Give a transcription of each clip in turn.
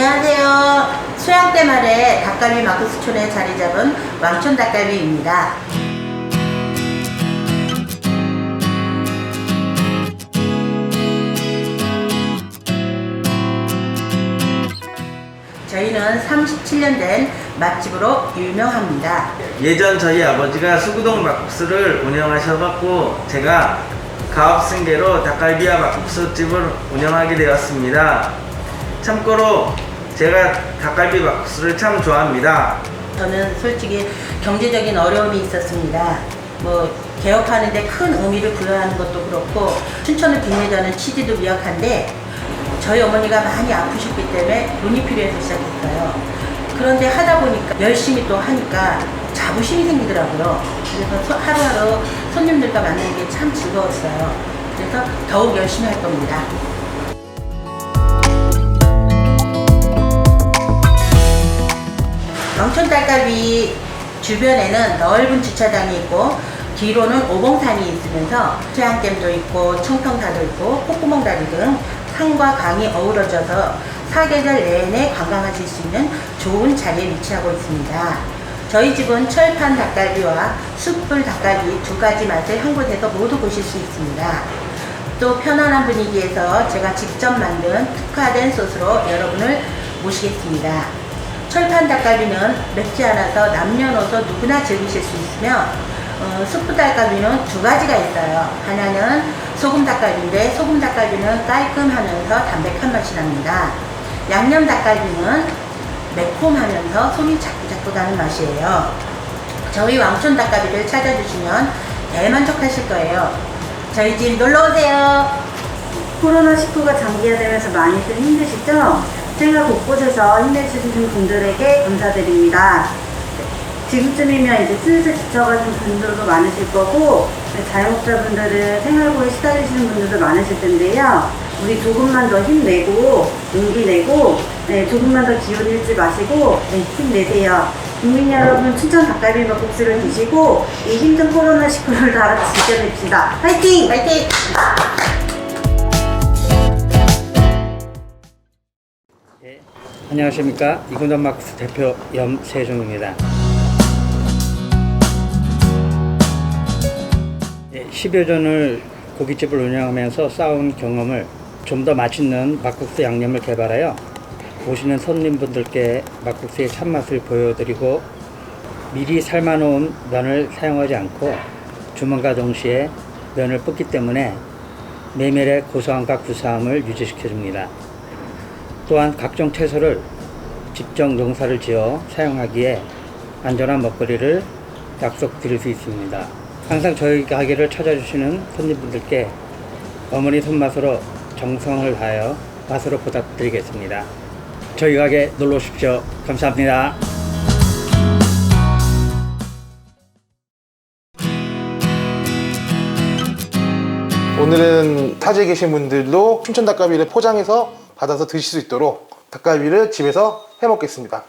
안녕하세요. 수양대 말에 닭갈비 마구스촌에 자리 잡은 왕촌 닭갈비입니다. 저희는 37년 된 맛집으로 유명합니다. 예전 저희 아버지가 수구동 막국수를 운영하셔갖고 제가 가업 승계로 닭갈비와 막국수집을 운영하게 되었습니다. 참고로 제가 닭갈비 막국수를 참 좋아합니다. 저는 솔직히 경제적인 어려움이 있었습니다. 뭐 개업하는데 큰 의미를 부여하는 것도 그렇고 춘천을 빛내자는 취지도 미약한데 저희 어머니가 많이 아프셨기 때문에 돈이 필요해서 시작했어요. 그런데 하다 보니까 열심히 또 하니까 자부심이 생기더라고요. 그래서 소- 하루하루 손님들과 만나는 게 참 즐거웠어요. 그래서 더욱 열심히 할 겁니다. 왕촌 닭갈비 주변에는 넓은 주차장이 있고 뒤로는 오봉산이 있으면서 수양댐도 있고 청평사도 있고 콧구멍다리 등 산과 강이 어우러져서 사계절 내내 관광하실 수 있는 좋은 자리에 위치하고 있습니다. 저희 집은 철판 닭갈비와 숯불 닭갈비 두 가지 맛을 한 곳에서 모두 보실 수 있습니다. 또 편안한 분위기에서 제가 직접 만든 특화된 소스로 여러분을 모시겠습니다. 철판 닭갈비는 맵지 않아서 남녀노소 누구나 즐기실 수 있으며 어, 수프 닭갈비는 두 가지가 있어요. 하나는 소금 닭갈비인데 소금 닭갈비는 깔끔하면서 담백한 맛이 납니다. 양념 닭갈비는 매콤하면서 손이 자꾸자꾸 가는 맛이에요. 저희 왕촌 닭갈비를 찾아주시면 대만족하실 거예요. 저희 집 놀러 오세요. 코로나19가 장기화되면서 많이들 힘드시죠? 생활 곳곳에서 힘내주시는 분들에게 감사드립니다. 지금쯤이면 이제 슬슬 지쳐가신 분들도 많으실 거고, 자영업자분들은 생활고에 시달리시는 분들도 많으실 텐데요. 우리 조금만 더 힘내고, 용기 내고, 네, 조금만 더 기운 잃지 마시고, 네, 힘내세요. 국민 여러분, 춘천 닭갈비 막국수를 드시고, 이 힘든 코로나19를 다 같이 지켜냅시다. 화이팅! 화이팅! 안녕하십니까 이군단 막국수 대표 염세종입니다. 예, 10여 전을 고깃집을 운영하면서 쌓은 경험을 좀 더 맛있는 막국수 양념을 개발하여 오시는 손님분들께 막국수의 참맛을 보여드리고 미리 삶아놓은 면을 사용하지 않고 주문과 동시에 면을 붓기 때문에 메밀의 고소함과 구수함을 유지시켜줍니다. 또한 각종 채소를 직접 농사를 지어 사용하기에 안전한 먹거리를 약속드릴 수 있습니다. 항상 저희 가게를 찾아주시는 손님분들께 어머니 손맛으로 정성을 다하여 맛으로 보답드리겠습니다. 저희 가게 놀러 오십시오. 감사합니다. 오늘은 타지에 계신 분들도 춘천 닭갈비를 포장해서 받아서 드실 수 있도록 닭갈비를 집에서 해 먹겠습니다.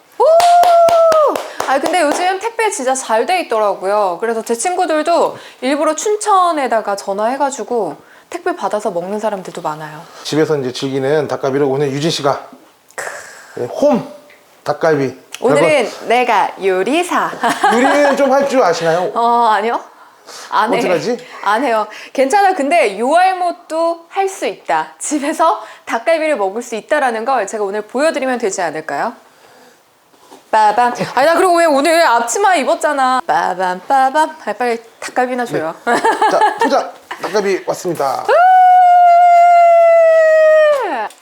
아 근데 요즘 택배 진짜 잘 돼 있더라고요. 그래서 제 친구들도 일부러 춘천에다가 전화해가지고 택배 받아서 먹는 사람들도 많아요. 집에서 이제 즐기는 닭갈비를 오늘 유진 씨가 네, 홈 닭갈비. 오늘은 내가 요리사. 요리는 좀 할 줄 아시나요? 어 아니요. 안 해. 어떡하지? 안 해요. 괜찮아. 근데 요알못도 할 수 있다. 집에서 닭갈비를 먹을 수 있다라는 걸 제가 오늘 보여드리면 되지 않을까요? 빠밤. 아니 나 그리고 왜 오늘 앞치마 입었잖아. 빠밤 빠밤. 아, 빨리 닭갈비나 줘요. 자, 포장 닭갈비 왔습니다.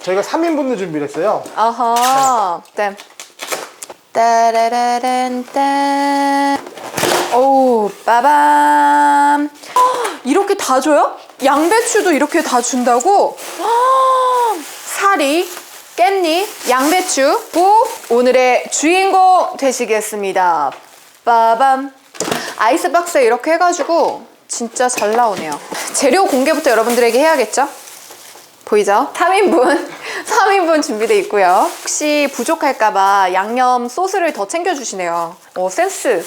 저희가 3인분을 준비를 했어요. 아하. 네. 따라라란 딴. 오, 빠밤. 헉, 이렇게 다 줘요? 양배추도 이렇게 다 준다고? 헉, 사리, 깻잎, 양배추, 고 오늘의 주인공 되시겠습니다. 빠밤. 아이스박스에 이렇게 해가지고 진짜 잘 나오네요. 재료 공개부터 여러분들에게 해야겠죠? 보이죠? 3인분, 3인분 준비되어 있고요. 혹시 부족할까봐 양념 소스를 더 챙겨주시네요. 오, 센스.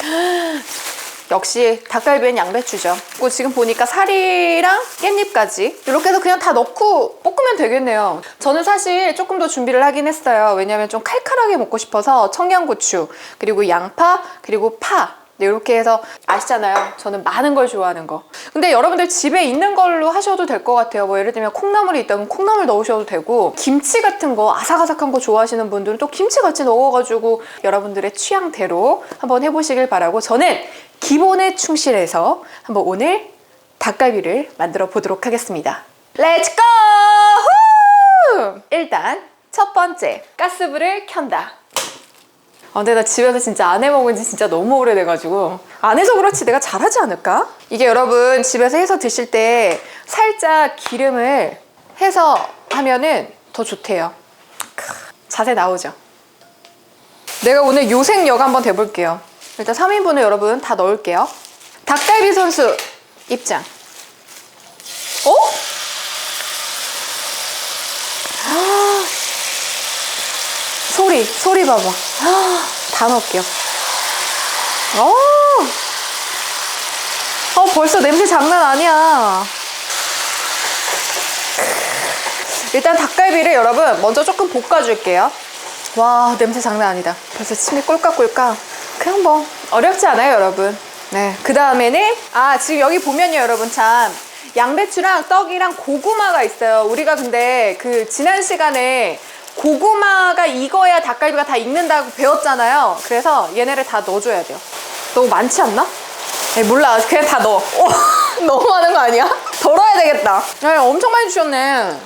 역시 닭갈비엔 양배추죠. 그리고 지금 보니까 사리랑 깻잎까지 이렇게 해서 그냥 다 넣고 볶으면 되겠네요. 저는 사실 조금 더 준비를 하긴 했어요. 왜냐면 좀 칼칼하게 먹고 싶어서 청양고추 그리고 양파 그리고 파 네, 이렇게 해서 아시잖아요. 저는 많은 걸 좋아하는 거. 근데 여러분들 집에 있는 걸로 하셔도 될 것 같아요. 뭐 예를 들면 콩나물이 있다면 콩나물 넣으셔도 되고 김치 같은 거 아삭아삭한 거 좋아하시는 분들은 또 김치 같이 넣어가지고 여러분들의 취향대로 한번 해보시길 바라고 저는 기본에 충실해서 한번 오늘 닭갈비를 만들어 보도록 하겠습니다. 렛츠 고! 후! 일단 첫 번째 가스불을 켠다. 아, 근데 나 집에서 진짜 안 해 먹은 지 진짜 너무 오래돼가지고 안 해서 그렇지 내가 잘하지 않을까? 이게 여러분 집에서 해서 드실 때 살짝 기름을 해서 하면은 더 좋대요. 크, 자세 나오죠? 내가 오늘 요생역 한번 돼볼게요. 일단 3인분을 여러분 다 넣을게요. 닭갈비 선수 입장. 어? 소리, 소리 봐봐. 아, 다 넣을게요. 어, 어, 벌써 냄새 장난 아니야. 일단 닭갈비를 여러분 먼저 조금 볶아줄게요. 와, 냄새 장난 아니다. 벌써 침이 꼴깍꼴깍. 그냥 뭐, 어렵지 않아요, 여러분. 네. 그 다음에는, 아, 지금 여기 보면요, 여러분 참. 양배추랑 떡이랑 고구마가 있어요. 우리가 근데 그 지난 시간에 고구마가 익어야 닭갈비가 다 익는다고 배웠잖아요. 그래서 얘네를 다 넣어줘야 돼요. 너무 많지 않나? 에이, 몰라. 그냥 다 넣어. 어, 너무 많은 거 아니야? 덜어야 되겠다. 야, 엄청 많이 주셨네.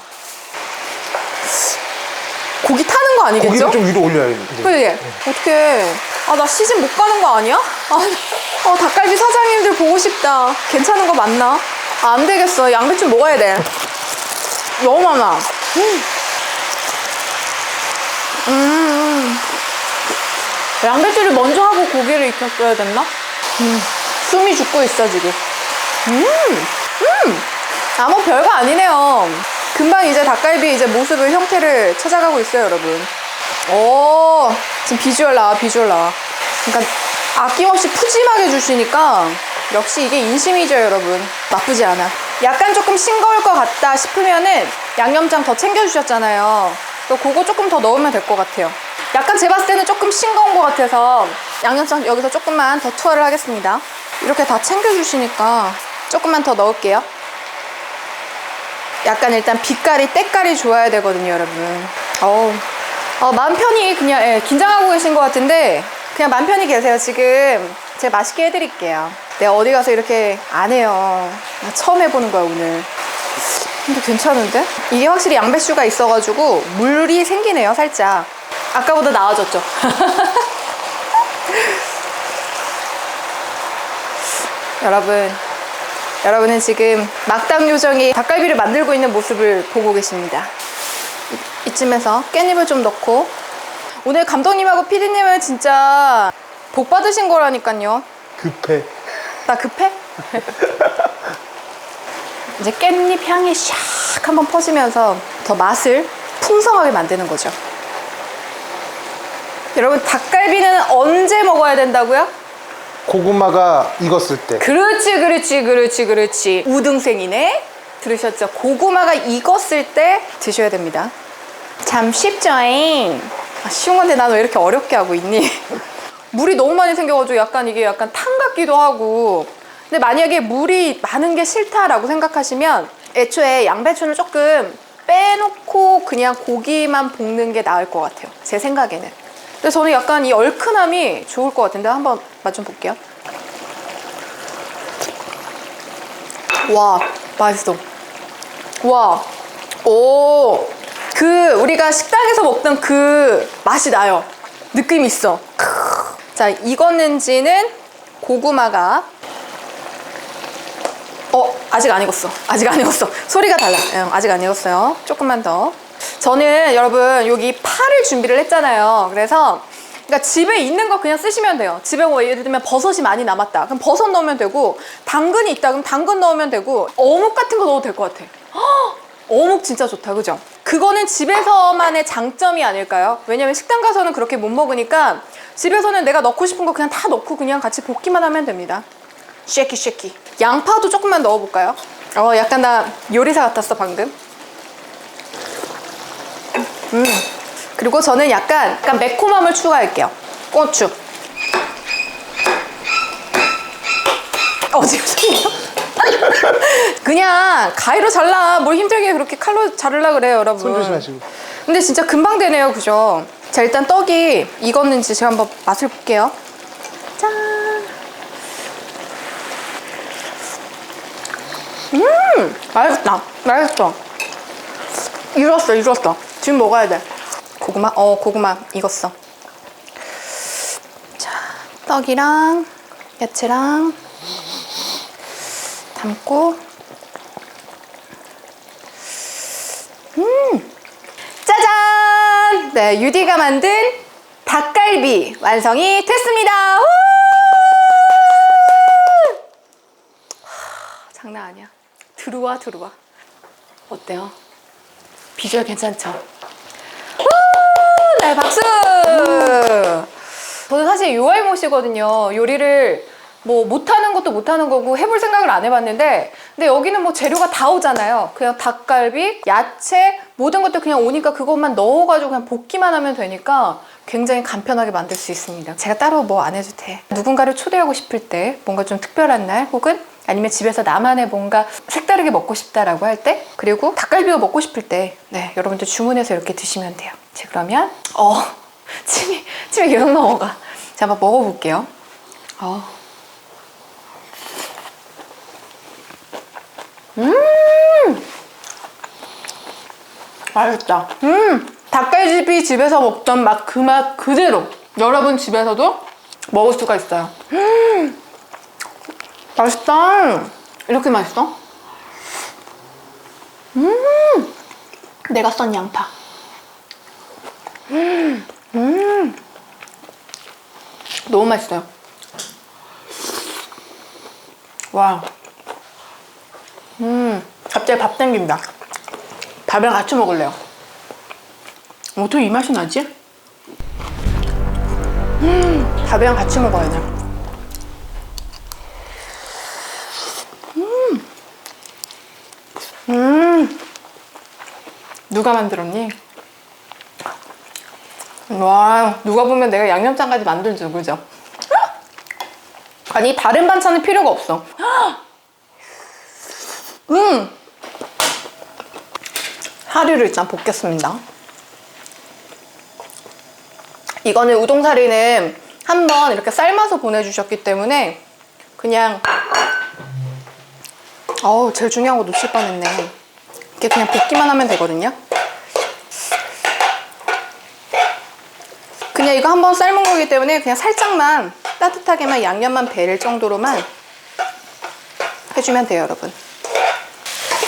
고기 타는 거 아니겠죠? 고기를 좀 위로 올려야겠는데. 그지? 어떡해. 아, 나 시집 못 가는 거 아니야? 아, 어, 닭갈비 사장님들 보고 싶다. 괜찮은 거 맞나? 아, 안 되겠어. 양배추 먹어야 돼. 너무 많아. 음. 음. 양배추를 먼저 하고 고기를 익혔어야 됐나? 음. 숨이 죽고 있어, 지금. 음. 음. 아무 별거 아니네요. 금방 이제 닭갈비 이제 모습을 형태를 찾아가고 있어요, 여러분. 오, 지금 비주얼 나와, 비주얼 나와. 그러니까 아낌없이 푸짐하게 주시니까 역시 이게 인심이죠, 여러분. 나쁘지 않아. 약간 조금 싱거울 것 같다 싶으면은 양념장 더 챙겨주셨잖아요. 또 그거 조금 더 넣으면 될 것 같아요. 약간 제 봤을 때는 조금 싱거운 것 같아서 양념장 여기서 조금만 더 투하를 하겠습니다. 이렇게 다 챙겨주시니까 조금만 더 넣을게요. 약간 일단 빛깔이 때깔이 좋아야 되거든요, 여러분. 어우, 어, 마음 편히 그냥 예, 긴장하고 계신 것 같은데 그냥 마음 편히 계세요. 지금 제가 맛있게 해드릴게요. 내가 어디 가서 이렇게 안 해요. 나 처음 해보는 거야 오늘. 근데 괜찮은데? 이게 확실히 양배추가 있어가지고 물이 생기네요, 살짝. 아까보다 나아졌죠? 여러분, 여러분은 지금 막당 요정이 닭갈비를 만들고 있는 모습을 보고 계십니다. 이- 이쯤에서 깻잎을 좀 넣고 오늘 감독님하고 피디님은 진짜 복 받으신 거라니까요. 급해. 나 급해? 이제 깻잎 향이 샥 한번 퍼지면서 더 맛을 풍성하게 만드는 거죠. 여러분 닭갈비는 언제 먹어야 된다고요? 고구마가 익었을 때. 그렇지 그렇지 그렇지 그렇지 우등생이네 들으셨죠? 고구마가 익었을 때 드셔야 됩니다 참 쉽죠잉 아, 쉬운 건데 난 왜 이렇게 어렵게 하고 있니? 물이 너무 많이 생겨가지고 약간 이게 약간 탕 같기도 하고 근데 만약에 물이 많은 게 싫다라고 생각하시면 애초에 양배추를 조금 빼놓고 그냥 고기만 볶는 게 나을 것 같아요 제 생각에는 근데 저는 약간 이 얼큰함이 좋을 것 같은데 한번 맛 좀 볼게요 와, 맛있어. 와, 오, 그 우리가 식당에서 먹던 그 맛이 나요. 느낌 있어. 자, 익었는지는 고구마가 어, 아직 안 익었어. 아직 안 익었어. 소리가 달라. 응, 아직 안 익었어요. 조금만 더. 저는 여러분 여기 파를 준비를 했잖아요. 그래서 그러니까 집에 있는 거 그냥 쓰시면 돼요. 집에 뭐 예를 들면 버섯이 많이 남았다. 그럼 버섯 넣으면 되고 당근이 있다. 그럼 당근 넣으면 되고 어묵 같은 거 넣어도 될 것 같아. 헉! 어묵 진짜 좋다. 그죠? 그거는 집에서만의 장점이 아닐까요? 왜냐면 식당 가서는 그렇게 못 먹으니까 집에서는 내가 넣고 싶은 거 그냥 다 넣고 그냥 같이 볶기만 하면 됩니다. 쉐키 쉐키. 양파도 조금만 넣어볼까요? 어, 약간 나 요리사 같았어 방금. 음. 그리고 저는 약간, 약간 매콤함을 추가할게요. 고추. 어, 지금? 그냥 가위로 잘라. 뭘 힘들게 그렇게 칼로 자르려 그래요, 여러분. 손 조심하시고. 근데 진짜 금방 되네요, 그죠? 자, 일단 떡이 익었는지 제가 한번 맛을 볼게요. 짠! 음! 맛있다. 맛있어. 익었어, 익었어. 지금 먹어야 돼. 고구마? 어, 고구마 익었어. 자, 떡이랑 야채랑 담고. 음! 짜잔! 네, 유디가 만든 닭갈비 완성이 됐습니다. 장난 아니야. 들어와, 들어와. 어때요? 비주얼 괜찮죠? 우! 네, 박수! 저는 사실 요알못이거든요. 요리를 뭐 못하는 것도 못하는 거고 해볼 생각을 안 해봤는데 근데 여기는 뭐 재료가 다 오잖아요. 그냥 닭갈비, 야채 모든 것들 그냥 오니까 그것만 넣어가지고 그냥 볶기만 하면 되니까 굉장히 간편하게 만들 수 있습니다. 제가 따로 뭐 안 해도 돼. 누군가를 초대하고 싶을 때 뭔가 좀 특별한 날 혹은 아니면 집에서 나만의 뭔가 색다르게 먹고 싶다라고 할 때 그리고 닭갈비가 먹고 싶을 때 네, 여러분들 주문해서 이렇게 드시면 돼요. 자 그러면 어 침이 침이 계속 넘어가. 자 한번 먹어볼게요. 어. 맛있다. 음, 닭갈비 집에서 먹던 맛그맛 그대로 여러분 집에서도 먹을 수가 있어요. 음, 맛있다. 이렇게 맛있어? 음, 내가 썬 양파. 음, 음, 너무 맛있어요. 와, 음, 갑자기 밥 땡긴다. 밥이랑 같이 먹을래요. 어떻게 이 맛이 나지? 음, 밥이랑 같이 먹어야 돼. 누가 만들었니? 와, 누가 보면 내가 양념장까지 만든 줄, 그죠? 아니, 다른 반찬은 필요가 없어. 음! 하류를 일단 볶겠습니다. 이거는 우동사리는 한번 이렇게 삶아서 보내주셨기 때문에 그냥 어우 제일 중요한 거 놓칠 뻔했네. 이렇게 그냥 볶기만 하면 되거든요. 그냥 이거 한번 삶은 거기 때문에 그냥 살짝만 따뜻하게만 양념만 배를 정도로만 해주면 돼요, 여러분.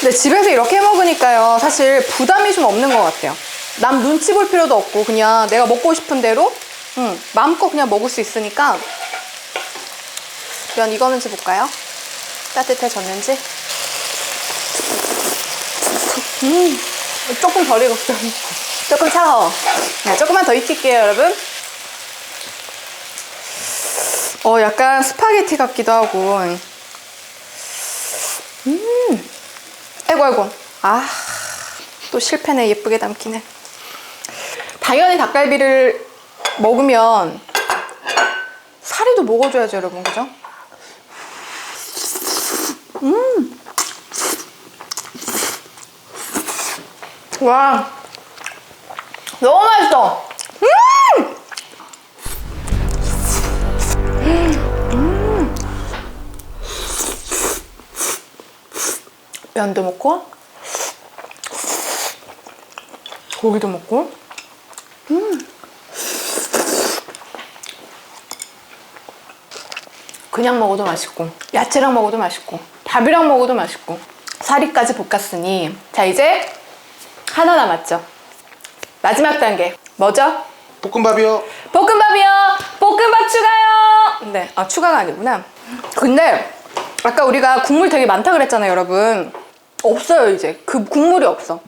근데 집에서 이렇게 해 먹으니까요 사실 부담이 좀 없는 것 같아요 남 눈치 볼 필요도 없고 그냥 내가 먹고 싶은 대로 음, 마음껏 그냥 먹을 수 있으니까 면 익었는지 볼까요? 따뜻해졌는지 음, 조금 덜 익었어 조금 차가워. 네, 조금만 더 익힐게요 여러분. 어 약간 스파게티 같기도 하고. 음 아이고 아이고 아 또 실패네 예쁘게 담기는 당연히 닭갈비를 먹으면 사리도 먹어줘야죠 여러분. 그죠? 음. 와 너무 맛있어 음! 음. 면도 먹고 고기도 먹고 음. 그냥 먹어도 맛있고 야채랑 먹어도 맛있고 밥이랑 먹어도 맛있고 사리까지 볶았으니 자 이제 하나 남았죠 마지막 단계 뭐죠? 볶음밥이요. 볶음밥이요. 볶음밥 추가요. 네, 아 추가가 아니구나. 근데 아까 우리가 국물 되게 많다 그랬잖아요, 여러분. 없어요 이제 그 국물이 없어.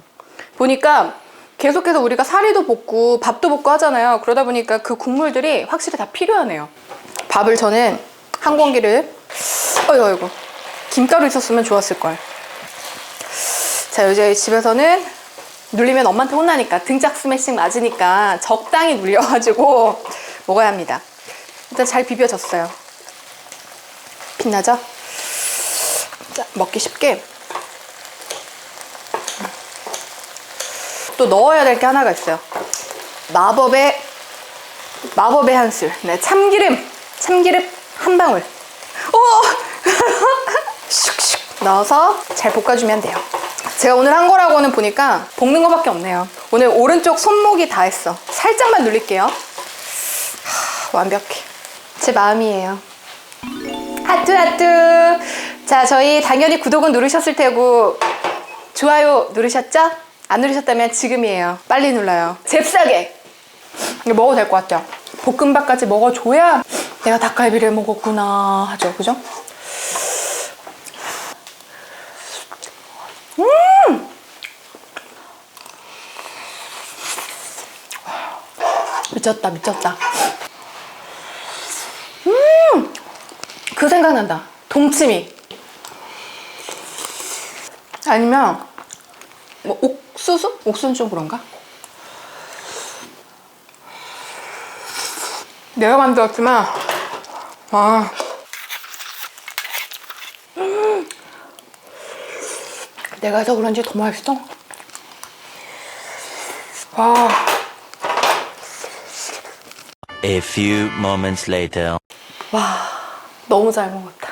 보니까 계속해서 우리가 사리도 볶고 밥도 볶고 하잖아요. 그러다 보니까 그 국물들이 확실히 다 필요하네요. 밥을 저는 한 공기를 어이구 어이구 김가루 있었으면 좋았을 걸. 자 이제 집에서는 눌리면 엄마한테 혼나니까 등짝 스매싱 맞으니까 적당히 눌려가지고 먹어야 합니다. 일단 잘 비벼졌어요. 빛나죠? 자, 먹기 쉽게. 또 넣어야 될 게 하나가 있어요. 마법의 마법의 한술. 네, 참기름. 참기름 한 방울. 오! 슉슉 넣어서 잘 볶아주면 돼요. 제가 오늘 한 거라고는 보니까 볶는 거밖에 없네요. 오늘 오른쪽 손목이 다 했어. 살짝만 눌릴게요. 하, 완벽해. 제 마음이에요. 하트 하트. 자, 저희 당연히 구독은 누르셨을 테고 좋아요 누르셨죠? 안 누르셨다면 지금이에요. 빨리 눌러요. 잽싸게. 이거 먹어도 될 것 같아요. 볶음밥까지 먹어줘야 내가 닭갈비를 먹었구나 하죠. 그죠? 미쳤다, 미쳤다. 음! 그 생각난다. 동치미. 아니면, 뭐, 옥수수? 옥수수는 좀 그런가? 내가 만들었지만, 아. 음. 내가 해서 그런지 더 맛있어. 와. A few moments later. 와, 너무 잘 먹었다.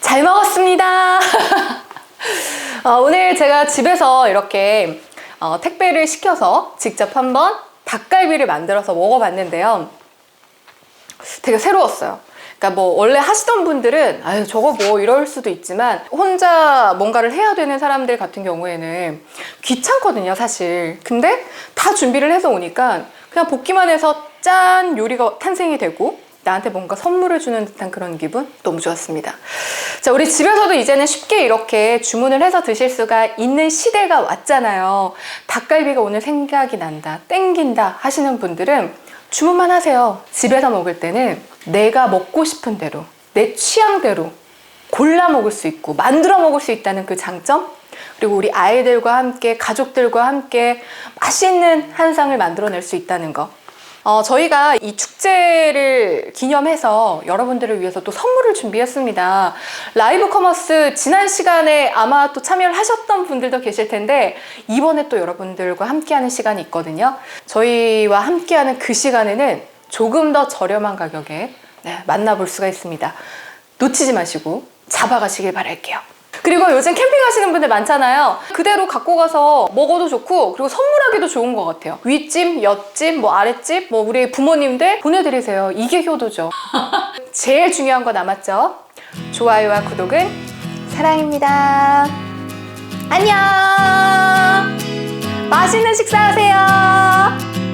잘 먹었습니다. 어, 오늘 제가 집에서 이렇게 어, 택배를 시켜서 직접 한번 닭갈비를 만들어서 먹어봤는데요. 되게 새로웠어요. 그러니까 뭐 원래 하시던 분들은 아유 저거 뭐 이럴 수도 있지만 혼자 뭔가를 해야 되는 사람들 같은 경우에는 귀찮거든요 사실 근데 다 준비를 해서 오니까 그냥 볶기만 해서 짠 요리가 탄생이 되고 나한테 뭔가 선물을 주는 듯한 그런 기분 너무 좋았습니다 자 우리 집에서도 이제는 쉽게 이렇게 주문을 해서 드실 수가 있는 시대가 왔잖아요 닭갈비가 오늘 생각이 난다 땡긴다 하시는 분들은 주문만 하세요. 집에서 먹을 때는 내가 먹고 싶은 대로, 내 취향대로 골라 먹을 수 있고 만들어 먹을 수 있다는 그 장점 그리고 우리 아이들과 함께 가족들과 함께 맛있는 한상을 만들어낼 수 있다는 거. 어, 저희가 이 축제를 기념해서 여러분들을 위해서 또 선물을 준비했습니다. 라이브 커머스 지난 시간에 아마 또 참여를 하셨던 분들도 계실 텐데 이번에 또 여러분들과 함께하는 시간이 있거든요. 저희와 함께하는 그 시간에는 조금 더 저렴한 가격에 네, 만나볼 수가 있습니다. 놓치지 마시고 잡아가시길 바랄게요. 그리고 요즘 캠핑 하시는 분들 많잖아요. 그대로 갖고 가서 먹어도 좋고, 그리고 선물하기도 좋은 것 같아요. 윗집, 옆집, 뭐 아랫집, 뭐 우리 부모님들 보내드리세요. 이게 효도죠. 제일 중요한 거 남았죠? 좋아요와 구독은 사랑입니다. 안녕! 맛있는 식사하세요!